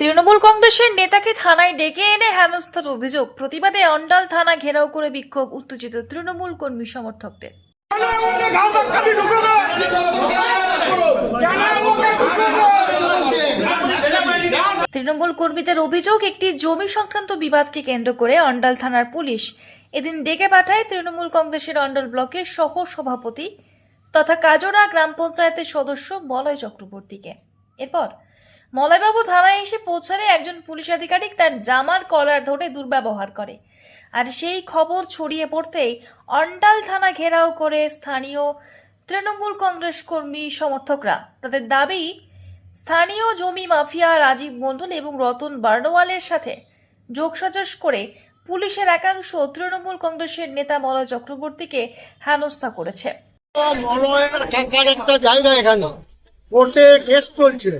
তৃণমূল কংগ্রেসের নেতাকে থানায় ডেকে এনে হেনস্থার অভিযোগ। প্রতিবাদে অন্ডাল থানা ঘেরাও করে বিক্ষোভ উত্তেজিত তৃণমূল কর্মী সমর্থকদের। তৃণমূল কর্মীদের অভিযোগ একটি জমি সংক্রান্ত বিবাদকে কেন্দ্র করে অন্ডাল থানার পুলিশ। এদিন ডেকে পাঠায় তৃণমূল কংগ্রেসের অন্ডাল ব্লকের সহ সভাপতি তথা কাজরা গ্রাম পঞ্চায়েতের সদস্য বলয় চক্রবর্তীকে। এরপর মলয়বাবু থানায় এসে পৌঁছালে একজন পুলিশ আধিকারিক তার জামার কলার ধরে দুর্ব্যবহার করে। আর সেই খবর ছড়িয়ে পড়তেই অন্টাল থানা ঘেরাও করে স্থানীয় তৃণমূল কংগ্রেস কর্মী সমর্থকরা। তাদের দাবি, স্থানীয় জমি মাফিয়া রাজীব মণ্ডল এবং রতন বার্নওয়ালের সাথে যোগসাজশ করে পুলিশের একাংশ তৃণমূল কংগ্রেসের নেতা মলয় চক্রবর্তীকে হেনস্থা করেছে। কোর্টে কেস চলছে।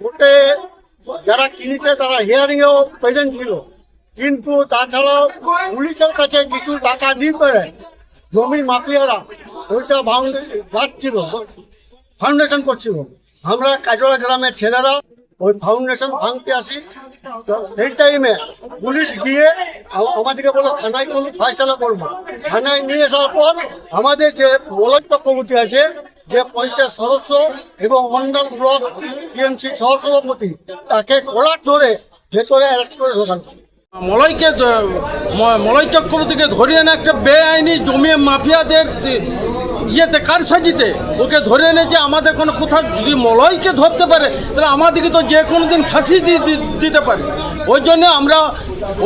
কোর্টে যারা কিনেছে, তারা হিয়ারিং এও প্রেজেন্ট ছিল। কিন্তু তাছাড়াও পুলিশের কাছে কিছু টাকা দিয়ে পারে জমি মাফিয়ারা ওইটা যাচ্ছিল ফাউন্ডেশন করছিল। আমরা কাজলা গ্রামের ছেলেরা ওই ফাউন্ডেশন ভাঙতে আসি। সেই টাইমে পুলিশ গিয়ে আমাদেরকে বলে, থানায় চলুন ফাইসলা করব থানায় নিয়ে আসার পর আমাদের যে মলক কমিটি আছে যে পঞ্চায়েত সদস্য এবং মন্ডল ব্লক টিএমসি সহসভাপতি, তাকে কলার ধরে ভেতরে অ্যারেস্ট করে ঢোকানো মলয়কে মলয় চক্রবর্তীকে ধরে এনে একটা বেআইনি জমি মাফিয়াদের ইয়েতে, কারসাজিতে ওকে ধরে এনে যে আমাদের কোনো কোথাও যদি মলয়কে ধরতে পারে, তাহলে আমাদেরকে তো যে কোনো দিন ফাঁসি দিতে পারে। ওই জন্য আমরা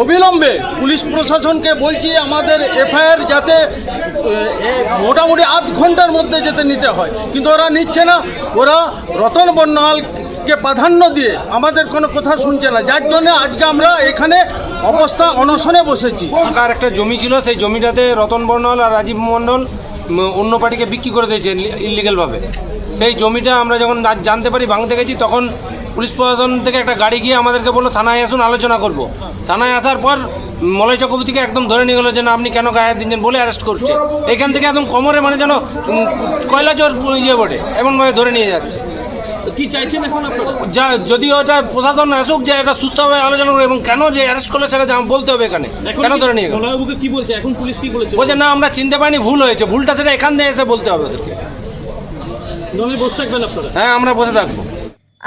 অবিলম্বে পুলিশ প্রশাসনকে বলছি, আমাদের এফআইআর যাতে মোটামুটি আধ ঘণ্টার মধ্যে যেতে নিতে হয়। কিন্তু ওরা নিচ্ছে না। ওরা রতন বর্ণালকে প্রাধান্য দিয়ে আমাদের কোনো কথা শুনছে না। যার জন্য আজকে আমরা এখানে অবস্থা অনশনে বসেছি। ফাঁকার একটা জমি ছিল, সেই জমিটাতে রতন বর্ণল আর রাজীব মণ্ডল অন্য পার্টিকে বিক্রি করে দিয়েছে ইলিগেলভাবে সেই জমিটা আমরা যখন জানতে পারি, ভাঙতে গেছি, তখন পুলিশ প্রশাসন থেকে একটা গাড়ি গিয়ে আমাদেরকে বলল, থানায় আসুন, আলোচনা করব। থানায় আসার পর মলয় চক্রবর্তীকে একদম ধরে নিয়ে গেলো যে না আপনি কেন গায়ে দিনছেন বলে অ্যারেস্ট করছে এখান থেকে একদম কোমরে মানে যেন কয়লা চোর ইয়ে বটে এমনভাবে ধরে নিয়ে যাচ্ছে। কি চাইছেন এখন যা যদি ওটা প্রশাসন আসুক যে এটা সুস্থভাবে আলোচনা করবে এবং কেন যে অ্যারেস্ট করল সেটা বলতে হবে এখানে? কেন ধরে নিয়ে গেল? মলয়বাবুকে কি বলছে? এখন পুলিশ কি বলেছে? বলছে না আমরা চিনতে পারিনি ভুল হয়েছে। ভুলটা সেটা এখান থেকে এসে বলতে হবে ওদেরকে। বসে থাকবেন আপনারা? হ্যাঁ আমরা বসে থাকব।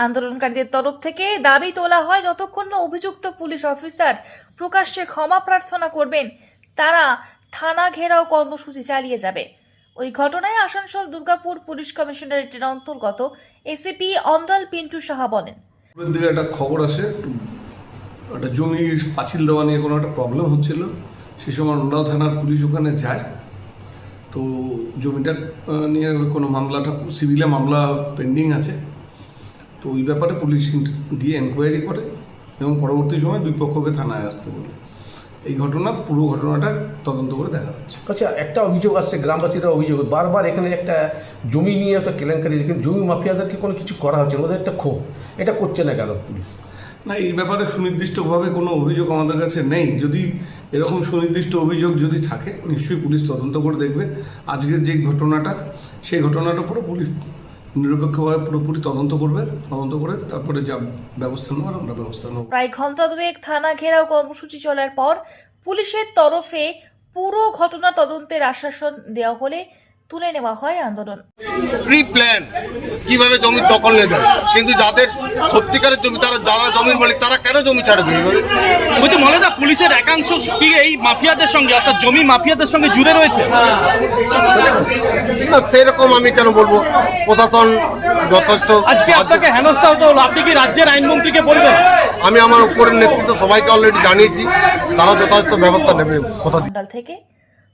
আন্দোলনকারীদের তরফ থেকে দাবি তোলা হয়, যতক্ষণ না অভিযুক্ত পুলিশ অফিসার প্রকাশ্যে ক্ষমা প্রার্থনা করবেন, তারা থানা ঘেরাও কর্মসূচি চালিয়ে যাবে। ওই ঘটনায় আসানসোল দুর্গাপুর পুলিশ কমিশনারেটের অন্তর্গত এসিপি অন্দল পিন্টু সাহা বলেন। একটা খবর আছে একটা জমির পাঁচিল দেওয়া নিয়ে কোনো একটা প্রবলেম হচ্ছিল। সেই সময় নন্দাও থানার পুলিশ ওখানে যায়। তো জমিটা নিয়ে কোনো মামলাটা সিভিলে মামলা পেন্ডিং আছে। তো ওই ব্যাপারে পুলিশ গিয়ে এনকোয়ারি করে এবং পরবর্তী সময় দুই পক্ষকে থানায় আসতে বলে। এই ঘটনা পুরো ঘটনাটা তদন্ত করে দেখা হচ্ছে। আচ্ছা একটা অভিযোগ আসছে গ্রামবাসীরা অভিযোগ বারবার এখানে একটা জমি নিয়ে তো কেলেঙ্কারি কিন্তু জমি মাফিয়াদেরকে কোনো কিছু করা হচ্ছে ওদের একটা ক্ষোভ। এটা করছে না কেন পুলিশ? না এই ব্যাপারে সুনির্দিষ্টভাবে কোনো অভিযোগ আমাদের কাছে নেই। যদি এরকম সুনির্দিষ্ট অভিযোগ যদি থাকে নিশ্চয়ই পুলিশ তদন্ত করে দেখবে। আজকের যে ঘটনাটা সেই ঘটনাটার উপরে পুলিশ নিরপেক্ষভাবে পুরোপুরি তদন্ত করবে, তদন্ত করে তারপরে যা ব্যবস্থা নেওয়ার আমরা ব্যবস্থা নেব। প্রায় ঘণ্টা দুয়েক থানা ঘেরাও কর্মসূচি চলার পর পুলিশের তরফে পুরো ঘটনা তদন্তের আশ্বাসন দেওয়া হলে তুলে নেওয়া হয় আন্দোলন। প্রি প্ল্যান কীভাবে জমি দখল নিয়ে যায়? কিন্তু যাদের সত্যিকারের জমি তারা যারা জমির মালিক তারা কেন জমি ছাড়বে এইভাবে? মনে মলয়দা পুলিশের একাংশ কি এই মাফিয়াদের সঙ্গে অর্থাৎ জমি মাফিয়াদের সঙ্গে জুড়ে রয়েছে? না সেরকম আমি কেন বলব? প্রশাসন যথেষ্ট আজকে আপনাকে হেনস্থা হতে হলো। আপনি কি রাজ্যের আইনমন্ত্রীকে বলবেন? আমি আমার উপরের নেতৃত্ব সবাইকে অলরেডি জানিয়েছি। তারা যথাযথ ব্যবস্থা নেবে। কথা থেকে